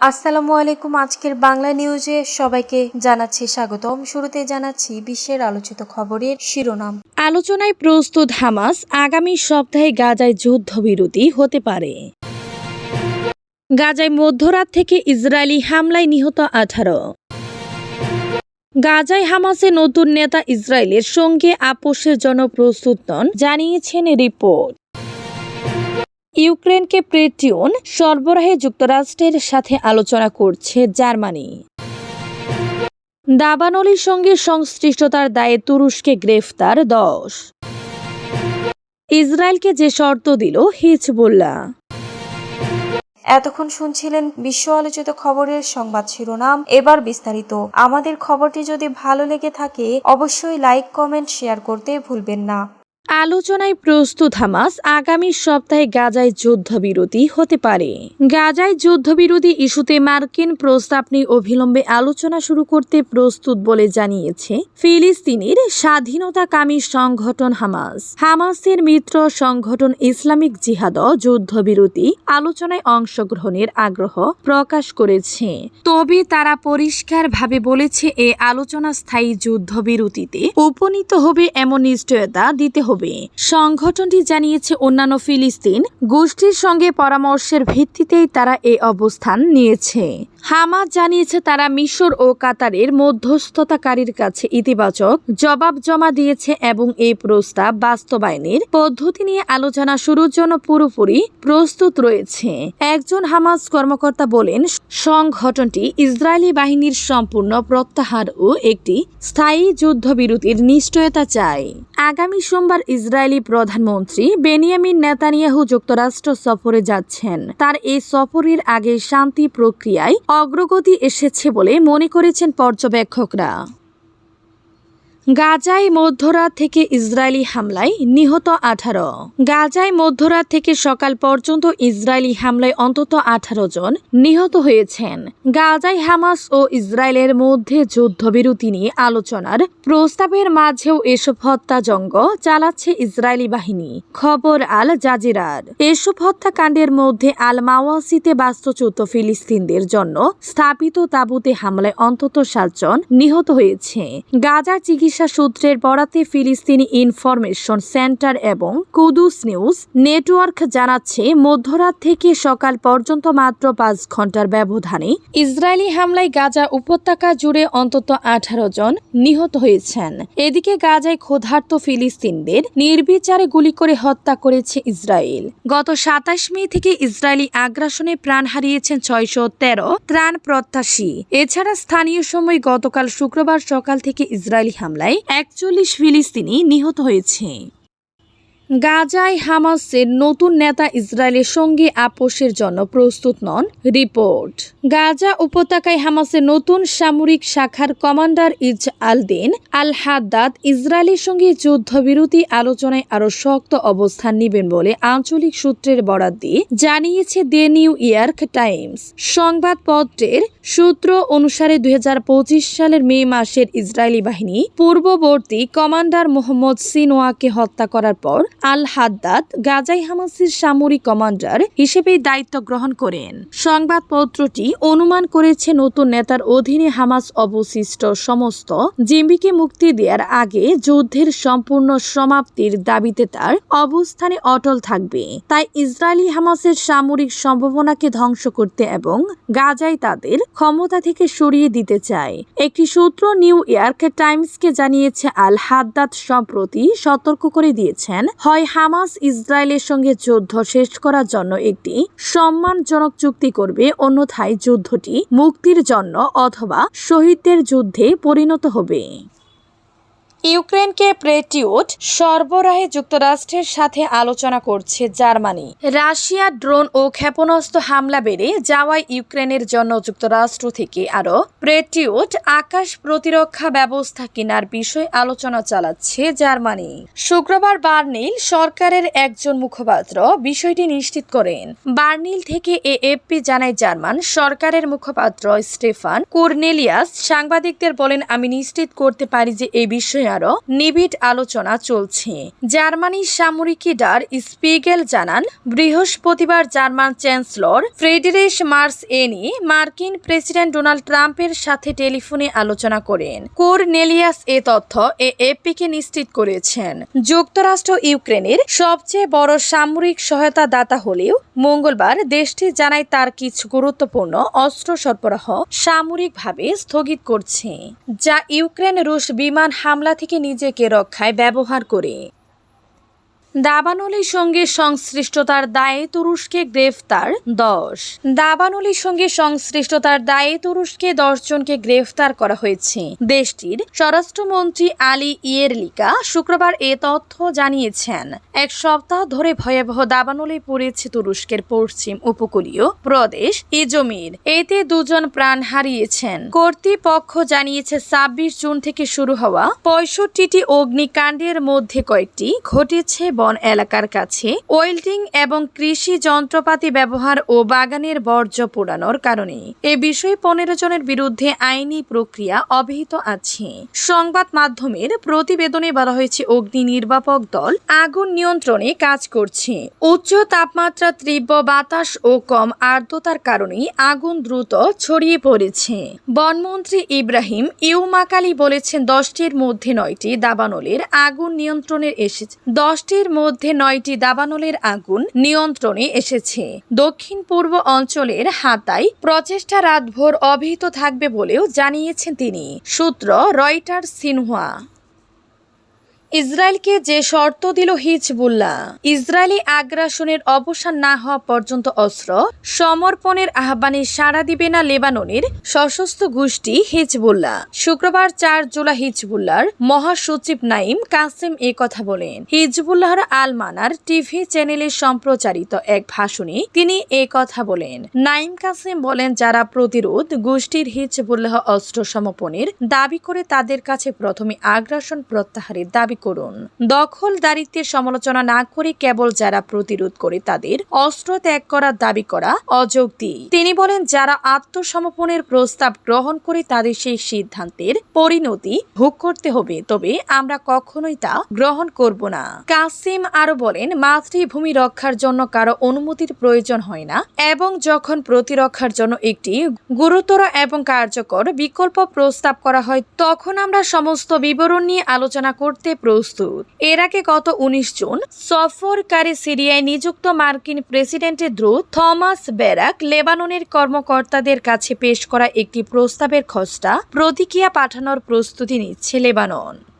আসসালামু আলাইকুম। আজকের বাংলা নিউজে সবাইকে জানাচ্ছি স্বাগতম শুরুতে জানাচ্ছি বিশ্বের আলোচিত খবরের শিরোনাম। আলোচনায় প্রস্তুত হামাস। আগামী সপ্তাহে গাজায় যুদ্ধবিরতি হতে পারে। গাজায় মধ্যরাত থেকে ইসরায়েলি হামলায় নিহত আঠারো। গাজায় হামাসের নতুন নেতা ইসরায়েলের সঙ্গে আপোষের জন্য প্রস্তুত নন, জানিয়েছেন রিপোর্ট। ইউক্রেনকে প্রেটিউন সরবরাহে যুক্তরাষ্ট্রের সাথে আলোচনা করছে জার্মানি। দাবানলির সঙ্গে সংশ্লিষ্টতার দায়ে তুরস্কে গ্রেফতার দশ। ইসরায়েলকে যে শর্ত দিল হিজবুল্লাহ। এতক্ষণ শুনছিলেন বিশ্ব আলোচিত খবরের সংবাদ শিরোনাম। এবার বিস্তারিত। আমাদের খবরটি যদি ভালো লেগে থাকে, অবশ্যই লাইক, কমেন্ট, শেয়ার করতে ভুলবেন না। আলোচনায় প্রস্তুত হামাস আগামী সপ্তাহে গাজায় যুদ্ধবিরতি হতে পারে। গাজায় যুদ্ধবিরতি ইস্যুতে মার্কিন প্রস্তাব নিয়ে অবিলম্বে আলোচনা শুরু করতে প্রস্তুত বলে জানিয়েছে ফিলিস্তিনের স্বাধীনতাকামী সংগঠন হামাস। হামাসের মিত্র সংগঠন ইসলামিক জিহাদ যুদ্ধবিরতি আলোচনায় অংশগ্রহণের আগ্রহ প্রকাশ করেছে। তবে তারা পরিষ্কারভাবে বলেছে, এ আলোচনা স্থায়ী যুদ্ধবিরতিতে উপনীত হবে এমন নিশ্চয়তা দিতে হবে সংগঠনটি জানিয়েছে অন্যান্য ফিলিস্তিন গোষ্ঠীর সঙ্গে পরামর্শের ভিত্তিতেই তারা এই অবস্থান নিয়েছে। হামাস জানিয়েছে তারা মিশর ও কাতারের মধ্যস্থতাকারীর কাছে ইতিবাচক জবাব জমা দিয়েছে এবং এই প্রস্তাব বাস্তবায়নের পদ্ধতি নিয়ে আলোচনা শুরুর জন্য পুরোপুরি প্রস্তুত রয়েছে। একজন হামাজ কর্মকর্তা বলেন, সংগঠনটি ইসরায়েলি বাহিনীর সম্পূর্ণ প্রত্যাহার ও একটি স্থায়ী যুদ্ধবিরতির নিশ্চয়তা চায়। আগামী সোমবার ইসরায়েলি প্রধানমন্ত্রী বেনিয়ামিন নেতানিয়াহু যুক্তরাষ্ট্র সফরে যাচ্ছেন। তার এই সফরের আগে শান্তি প্রক্রিয়ায় অগ্রগতি এসেছে বলে মনে করেছেন পর্যবেক্ষকরা। গাজায় মধ্যরাত থেকে ইসরায়েলি হামলায় নিহত আঠারো। গাজায় মধ্যরাত থেকে সকাল পর্যন্ত ইসরায়েলি হামলায় অন্তত আঠারো জন নিহত হয়েছেন। গাজায় হামাস ও ইসরায়েলের মধ্যে যুদ্ধবিরতি নিয়ে আলোচনার প্রস্তাবের মাঝেও এসব হত্যাজঙ্গ চালাচ্ছে ইসরায়েলি বাহিনী। খবর আল জাজিরার। এসব হত্যাকাণ্ডের মধ্যে আল মাওয়াসিতে বাস্তুচ্যুত ফিলিস্তিনদের জন্য স্থাপিত তাঁবুতে হামলায় অন্তত সাতজন নিহত হয়েছে। গাজার চিকিৎসা সূত্রের বরাতে ফিলিস্তিনি ইনফরমেশন সেন্টার এবং কুদুস নিউজ নেটওয়ার্ক জানাচ্ছে, মধ্যরাত থেকে সকাল পর্যন্ত মাত্র পাঁচ ঘণ্টার ব্যবধানে ইসরায়েলি হামলায় গাজা উপত্যকা জুড়ে অন্তত আঠারো জন নিহত হয়েছেন। এদিকে গাজায় ক্ষুধার্ত ফিলিস্তিনদের নির্বিচারে গুলি করে হত্যা করেছে ইসরায়েল। গত সাতাশ মে থেকে ইসরায়েলি আগ্রাসনে প্রাণ হারিয়েছেন ছয়শো তেরো ত্রাণ প্রত্যাশী। এছাড়া স্থানীয় সময় গতকাল শুক্রবার সকাল থেকে ইসরায়েলি হামলায় একচল্লিশ ফিলিস্তিনি নিহত হয়েছে। গাজায় হামাসের নতুন নেতা ইসরায়েলের সঙ্গে আপোষের জন্য প্রস্তুত নন রিপোর্ট। গাজা উপত্যকায় হামাসের নতুন সামরিক শাখার কমান্ডার ইজ আলদিন আল হাদ্দাদ ইসরায়েলের সঙ্গে যুদ্ধবিরতি আলোচনায় আরও শক্ত অবস্থান নেবেন বলে আঞ্চলিক সূত্রের বরাত দিয়ে জানিয়েছে দ্য নিউ ইয়র্ক টাইমস। সংবাদপত্রের সূত্র অনুসারে দুই হাজার পঁচিশ সালের মে মাসের ইসরায়েলি বাহিনী পূর্ববর্তী কমান্ডার মোহাম্মদ সিনোয়াকে হত্যা করার পর আল হাদ্দাদ গাজাই হামাসের সামরিক কমান্ডার হিসেবে দায়িত্ব গ্রহণ করেন। সংবাদপত্রটি অনুমান করেছে নতুন নেতার অধীনে হামাস অবশিষ্ট সমস্ত জিম্বিকে মুক্তি দেওয়ার আগে যুদ্ধের সম্পূর্ণ সমাপ্তির দাবিতে তার অবস্থানে অটল থাকবে। তাই ইসরায়েলি হামাসের সামরিক সম্ভাবনাকে ধ্বংস করতে এবং গাজায় তাদের ক্ষমতা থেকে সরিয়ে দিতে চায়। একটি সূত্র নিউ ইয়র্ক টাইমসকে জানিয়েছে আল হাদ্দাদ সম্প্রতি সতর্ক করে দিয়েছেন হয় হামাস ইসরায়েলের সঙ্গে যুদ্ধ শেষ করার জন্য একটি সম্মানজনক চুক্তি করবে, অন্যথায় যুদ্ধটি মুক্তির জন্য অথবা শহীদদের যুদ্ধে পরিণত হবে। ইউক্রেনকে প্রেটিউট সরবরাহে যুক্তরাষ্ট্রের সাথে আলোচনা করছে জার্মানি। রাশিয়া ড্রোন ও ক্ষেপণাস্ত্র হামলা বেড়ে যাওয়ায় ইউক্রেনের জন্য যুক্তরাষ্ট্র থেকে আরও প্রেটিউট আকাশ প্রতিরক্ষা ব্যবস্থা কেনার বিষয়ে আলোচনা চালাচ্ছে জার্মানি। শুক্রবার বার্নিল সরকারের একজন মুখপাত্র বিষয়টি নিশ্চিত করেন। বার্নিল থেকে এএফপি জানায়, জার্মান সরকারের মুখপাত্র স্টেফান কোর্নেলিয়াস সাংবাদিকদের বলেন, আমি নিশ্চিত করতে পারি যে এই বিষয়ে আরও নিবিড় আলোচনা চলছে। জার্মানির সামরিক ডার স্পিগেল জানান, বৃহস্পতিবার জার্মান চ্যান্সেলর ফ্রেডেরিশ মার্স এনি মার্কিন প্রেসিডেন্ট ডোনাল্ড ট্রাম্পের সাথে টেলিফোনে আলোচনা করেন। কোরনেলিয়াস এ তথ্য এ এপিকে নিশ্চিত করেছেন। যুক্তরাষ্ট্র ইউক্রেনের সবচেয়ে বড় সামরিক সহায়তা দাতা হলেও মঙ্গলবার দেশটি জানায় তার কিছু গুরুত্বপূর্ণ অস্ত্র সরবরাহ সামরিকভাবে স্থগিত করছে। যা ইউক্রেন রুশ বিমান হামলা থেকে নিজেকে রক্ষায় ব্যবহার করে। দাবানলির সঙ্গে সংশ্লিষ্টতার দায়ে তুরস্কে গ্রেফতার দশ। দাবানলির সঙ্গে সংশ্লিষ্টতার দায়ে তুরস্কে দশ জনকে গ্রেফতার করা হয়েছে। দেশটির স্বরাষ্ট্রমন্ত্রী আলী ইয়েরলিকা শুক্রবার এ তথ্য জানিয়েছেন। এক সপ্তাহ ধরে ভয়াবহ দাবানলে পড়েছে তুরস্কের পশ্চিম উপকূলীয় প্রদেশ ইজমির এতে দুজন প্রাণ হারিয়েছেন। কর্তৃপক্ষ জানিয়েছে, ছাব্বিশ জুন থেকে শুরু হওয়া পঁয়ষট্টিটি অগ্নিকাণ্ডের মধ্যে কয়েকটি ঘটেছে বন এলাকার কাছে ওয়েল্ডিং এবং কৃষি যন্ত্রপাতি ব্যবহার ও বাগানের বর্জ্য পোড়ানোর কারণে। এ বিষয়ে পনেরো জনের বিরুদ্ধে আইনি প্রক্রিয়া অব্যাহত আছে। সংবাদ মাধ্যমের প্রতিবেদনে বলা হয়েছে, অগ্নি নির্বাপক দল আগুন নিয়ন্ত্রণে কাজ করছে। উচ্চ তাপমাত্রা, তীব্র বাতাস ও কম আর্দ্রতার কারণে আগুন দ্রুত ছড়িয়ে পড়েছে। বনমন্ত্রী ইব্রাহিম ইউমাকালি বলেছেন, দশটির মধ্যে নয়টি দাবানলের আগুন নিয়ন্ত্রণে এসেছে। দশটির মধ্যে নয়টি দাবানলের আগুন নিয়ন্ত্রণে এসেছে। দক্ষিণ পূর্ব অঞ্চলের হাতায় প্রচেষ্টা রাতভর অবহিত থাকবে বলেও জানিয়েছেন তিনি। সূত্র রয়টার সিনহুয়া। ইসরায়েলকে যে শর্ত দিল হিজবুল্লাহ, ইসরায়েলি আগ্রাসনের অবসান না হওয়া পর্যন্ত অস্ত্র, সমর্পণের আহ্বানে সাড়া দিবে না লেবাননের সশস্ত্র গোষ্ঠী হিজবুল্লাহ। শুক্রবার চার জুলাই হিজবুল্লাহর মহাসচিব নাইম কাসেম এ কথা বলেন। হিজবুল্লাহর আল মানার টিভি চ্যানেলে সম্প্রচারিত এক ভাষণে তিনি এ কথা বলেন। নাইম কাসেম বলেন, যারা প্রতিরোধ গোষ্ঠীর হিজবুল্লাহ অস্ত্র সমর্পণের দাবি করে তাদের কাছে প্রথমে আগ্রাসন প্রত্যাহারের দাবি করুন। দখল দখলদারিত্বের সমালোচনা না করে কেবল যারা প্রতিরোধ করে তাদের অস্ত্র ত্যাগ করার দাবি করা অযৌক্তিক তিনি বলেন, যারা আত্মসমর্পণের প্রস্তাব গ্রহণ করে তাদের সেই সিদ্ধান্তের পরিণতি ভোগ করতে হবে, তবে আমরা কখনোই তা গ্রহণ করব না। কাসিম আরও বলেন, মাতৃভূমি রক্ষার জন্য কারও অনুমতির প্রয়োজন হয় না, এবং যখন প্রতিরক্ষার জন্য একটি গুরুতর এবং কার্যকর বিকল্প প্রস্তাব করা হয়, তখন আমরা সমস্ত বিবরণ নিয়ে আলোচনা করতে প্রস্তুত। এর আগে গত উনিশ জুন সফরকারী সিরিয়ায় নিযুক্ত মার্কিন প্রেসিডেন্টের দ্রুত থমাস ব্যারাক লেবাননের কর্মকর্তাদের কাছে পেশ করা একটি প্রস্তাবের খসড়া প্রতিক্রিয়া পাঠানোর প্রস্তুতি নিচ্ছে লেবানন।